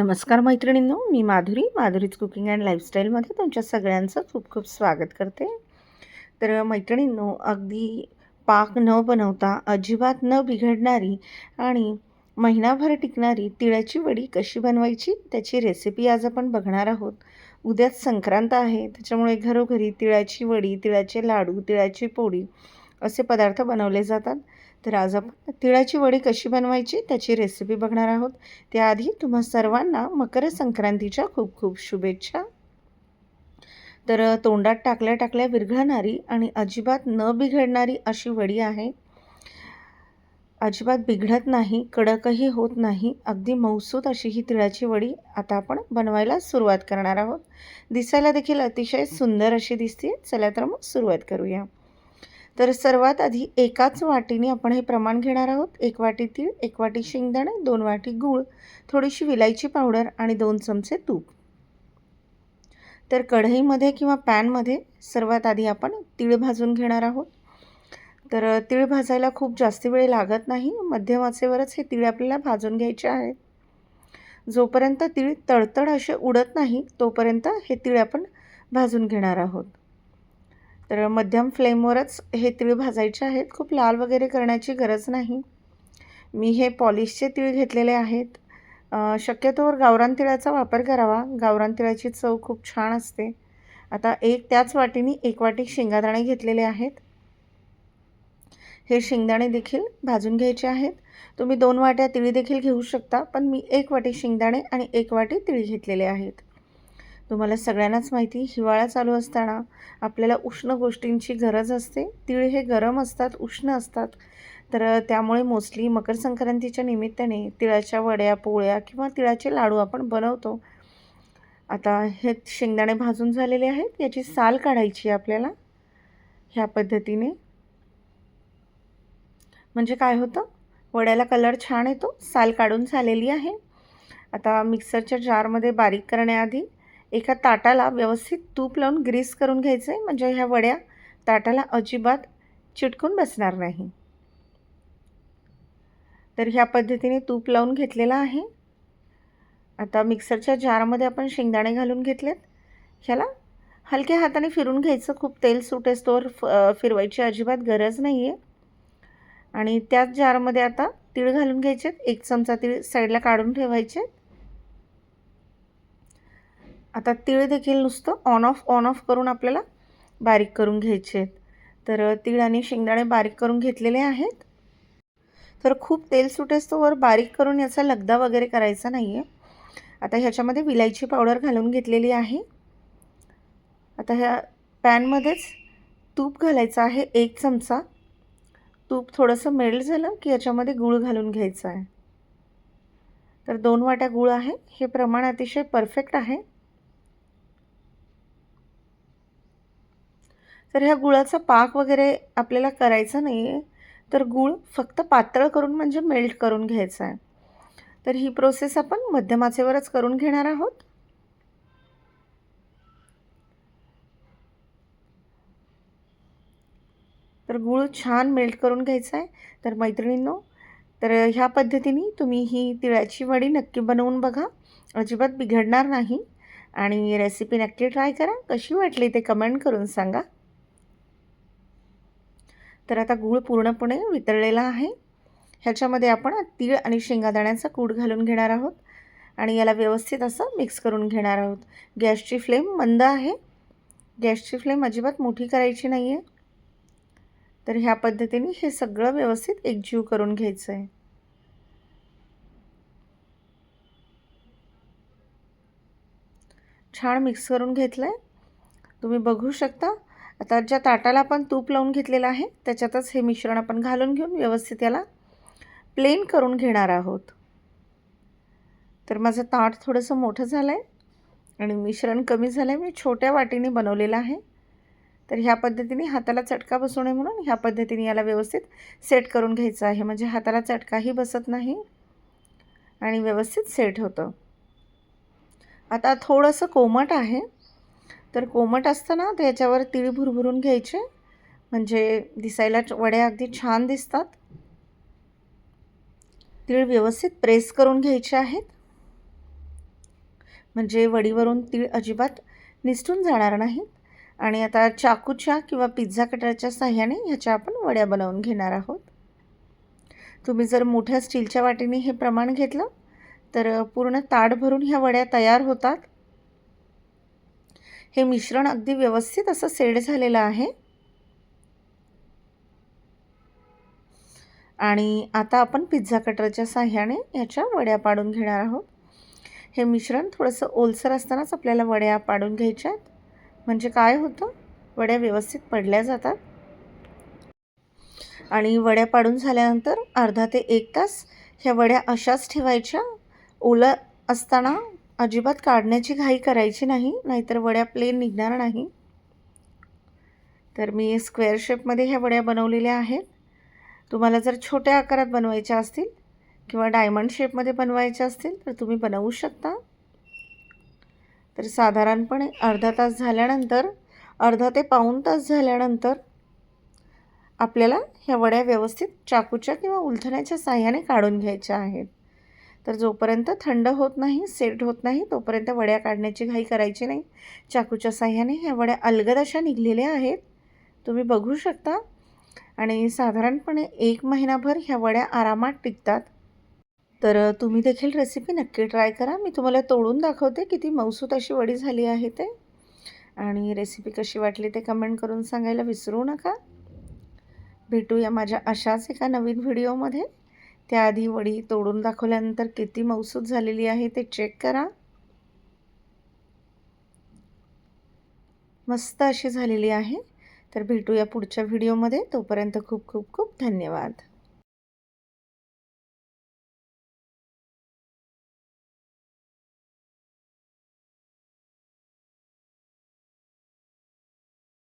नमस्कार मैत्रिणींनो मी माधुरी माधुरीज कुकिंग अँड लाईफस्टाईलमध्ये तुमच्या सगळ्यांचं खूप खूप स्वागत करते. तर मैत्रिणींनो अगदी पाक न बनवता अजिबात न बिघडणारी आणि महिनाभर टिकणारी तिळाची वडी कशी बनवायची त्याची रेसिपी आज आपण बघणार आहोत. उद्याच संक्रांत आहे त्याच्यामुळे घरोघरी तिळाची वडी तिळाचे लाडू तिळाची पोळी असे पदार्थ बनवले जातात. तर आज आपण तिळाची वडी कशी बनवायची त्याची रेसिपी बघणार आहोत. त्याआधी तुम्हा सर्वांना मकर संक्रांतीच्या खूप खूप शुभेच्छा. तर तोंडात टाकल्या टाकल्या विरघळणारी आणि अजिबात न बिघडणारी अशी वडी आहे. अजिबात बिघडत नाही कडकही होत नाही. अगदी मौसूत अशी ही तिळाची वडी आता आपण बनवायला सुरुवात करणार आहोत. दिसायला देखील अतिशय सुंदर अशी दिसते चला तर मग सुरुवात करूया. तर सर्वात आधी एकाच वाटीने आपण हे प्रमाण घेणार आहोत. एक वाटी तीळ एक वाटी शेंगदाणे दोन वाटी गूळ थोडीशी विलायची पावडर आणि दोन चमचे तूप. तर कढईमध्ये किंवा पॅनमध्ये सर्वात आधी आपण तीळ भाजून घेणार आहोत. तर तीळ भाजायला खूप जास्त वेळ लागत नाही. मध्यम आचेवरच हे तीळ आपल्याला भाजून घ्यायचे आहेत. जोपर्यंत तीळ तडतड असे उडत नाही तोपर्यंत हे तीळ आपण भाजून घेणार आहोत. तर मध्यम फ्लेमवरच हे तीळ भाजायचे आहेत. खूप लाल वगैरे करण्याची गरज नाही. मी हे पॉलिशचे तीळ घेतलेले आहेत. शक्यतोवर गावरान तिळाचा वापर करावा. गावरान तिळाची चव खूप छान असते. आता एक त्याच वाटीने एक वाटी शेंगादाणे घेतलेले आहेत. हे शेंगदाणे देखील भाजून घ्यायचे आहेत. तुम्ही दोन वाट्या तिळी देखील घेऊ शकता पण मी एक वाटी शेंगदाणे आणि एक वाटी तिळी घेतलेले आहेत. तुम्हाला सगळ्यांनाच माहिती हिवाळा चालू असताना आपल्याला उष्ण गोष्टींची गरज असते. तिळ हे गरम असतात उष्ण असतात. तर त्यामुळे मोस्टली मकर संक्रांतीच्या निमित्ताने तिळाच्या वड्या पोळ्या किंवा तिळाचे लाडू आपण बनवतो. आता हे शेंगदाणे भाजून झालेले आहेत. याची साल काढायची आपल्याला. ह्या पद्धतीने. म्हणजे काय होतं? वड्याला कलर छान येतो. साल काढून झालेली आहे. आता मिक्सरच्या जारमध्ये बारीक करण्याआधी एका ताटाला व्यवस्थित तूप लावून ग्रीस करून घ्यायचं आहे म्हणजे ह्या वड्या ताटाला अजिबात चिटकून बसणार नाही. तर ह्या पद्धतीने तूप लावून घेतलेलं आहे. आता मिक्सरच्या जारमध्ये आपण शेंगदाणे घालून घेतलेत. ह्याला हलक्या हाताने फिरून घ्यायचं. खूप तेल सुटेस्तोवर फिरवायची अजिबात गरज नाही आहे आणि त्याच जारमध्ये आता तीळ घालून घ्यायचे एक चमचा तीळ साईडला काढून ठेवायचे आता तीळ देखील नुसतं ऑन ऑफ ऑन ऑफ करून आपल्याला बारीक करून घ्यायचे आहेत. तर तीळ आणि शेंगदाणे बारीक करून घेतलेले आहेत. तर खूप तेल सुटेस्तोवर बारीक करून याचा लगदा वगैरे करायचा नाही आहे आता ह्याच्यामध्ये विलायची पावडर घालून घेतलेली आहे. आता ह्या पॅनमध्येच तूप घालायचं आहे एक चमचा. तूप थोडंसं मेल्ट झालं की याच्यामध्ये गूळ घालून घ्यायचं आहे. तर दोन वाट्या गूळ आहे. हे प्रमाण अतिशय परफेक्ट आहे. तर ह्या गुळाचा पाक वगैरे आपल्याला करायचा नाही आहे तर गूळ फक्त पातळ करून म्हणजे मेल्ट करून घ्यायचा आहे. तर ही प्रोसेस आपण मध्यमाचेवरच करून घेणार आहोत. तर गूळ छान मेल्ट करून घ्यायचा आहे. तर मैत्रिणींनो तर ह्या पद्धतीने तुम्ही ही तिळाची वडी नक्की बनवून बघा. अजिबात बिघडणार नाही. आणि रेसिपी नक्की ट्राय करा. कशी वाटली ते कमेंट करून सांगा. तर आता गूळ पूर्णपणे वितळलेला आहे. ह्याच्यामध्ये आपण तीळ आणि शेंगादाण्याचा कूड घालून घेणार आहोत आणि याला व्यवस्थित असं मिक्स करून घेणार आहोत. गॅसची फ्लेम मंद आहे. गॅसची फ्लेम अजिबात मोठी करायची नाही आहे तर ह्या पद्धतीने हे सगळं व्यवस्थित एकजीव करून घ्यायचं आहे छान मिक्स करून घेतलं आहे तुम्ही बघू शकता आता ज्या ताटाला आपण तूप लावून घेतलेलं आहे त्याच्यातच हे मिश्रण आपण घालून घेऊन व्यवस्थित याला प्लेन करून घेणार आहोत. तर माझं ताट थोडंसं मोठं झालं आहे आणि मिश्रण कमी झालं आहे मी छोट्या वाटीने बनवलेलं आहे. तर ह्या पद्धतीने हाताला चटका बसू नये म्हणून ह्या पद्धतीने याला व्यवस्थित सेट करून घ्यायचं आहे. म्हणजे हाताला चटकाही बसत नाही आणि व्यवस्थित सेट होतं. आता थोडंसं कोमट आहे. तर कोमट असतं तर ह्याच्यावर तिळ भुरभुरून घ्यायचे. म्हणजे दिसायला वड्या अगदी छान दिसतात. तीळ व्यवस्थित प्रेस करून घ्यायचे आहेत. म्हणजे वडीवरून तीळ अजिबात निसटून जाणार नाहीत. आणि आता चाकूच्या किंवा पिझ्झा कटरच्या साह्याने ह्याच्या आपण वड्या बनवून घेणार आहोत. तुम्ही जर मोठ्या स्टीलच्या वाटीने हे प्रमाण घेतलं तर पूर्ण ताट भरून ह्या वड्या तयार होतात. हे मिश्रण अगदी व्यवस्थित असं सेड झालेलं आहे. आणि आता आपण पिझ्झा कटरच्या साह्याने ह्याच्या वड्या पाडून घेणार आहोत. हे मिश्रण थोडंसं ओलसर असतानाच आपल्याला वड्या पाडून घ्यायच्या आहेत. म्हणजे काय होतं? वड्या व्यवस्थित पडल्या जातात. आणि वड्या पाडून झाल्यानंतर अर्धा ते एक तास ह्या वड्या अशाच ठेवायच्या. ओलं असताना अजिबात काढण्याची घाई करायची नाही नाहीतर वड्या प्लेन निघणार नाही. तर मी स्क्वेअर शेपमध्ये ह्या वड्या बनवलेल्या आहेत. तुम्हाला जर छोट्या आकारात बनवायच्या असतील किंवा डायमंड शेपमध्ये बनवायच्या असतील तर तुम्ही बनवू शकता. तर साधारणपणे अर्धा तास झाल्यानंतर अर्धा ते पाऊण तास झाल्यानंतर आपल्याला ह्या वड्या व्यवस्थित चाकूच्या किंवा उलथण्याच्या साह्याने काढून घ्यायच्या आहेत. तर जोपर्यंत थंड होत नाही सेट होत नाही तोपर्यंत वड्या काढण्याची घाई करायची नाही. चाकूच्या साह्याने ह्या वड्या अलगद अशा निघलेल्या आहेत. तुम्ही बघू शकता. आणि साधारणपणे एक महिनाभर ह्या वड्या आरामात टिकतात. तर तुम्ही देखील रेसिपी नक्की ट्राय करा. मी तुम्हाला तोडून दाखवते किती मौसूत अशी वडी झाली आहे ते. आणि रेसिपी कशी वाटली ते कमेंट करून सांगायला विसरू नका. भेटूया माझ्या अशाच एका नवीन व्हिडिओमध्ये त्याआधी वडी तोडून दाखवल्यानंतर किती मौसूद झालेली आहे ते चेक करा. मस्त अशी झालेली आहे. तर भेटूया पुढच्या व्हिडिओमध्ये तोपर्यंत खूप खूप खूप धन्यवाद.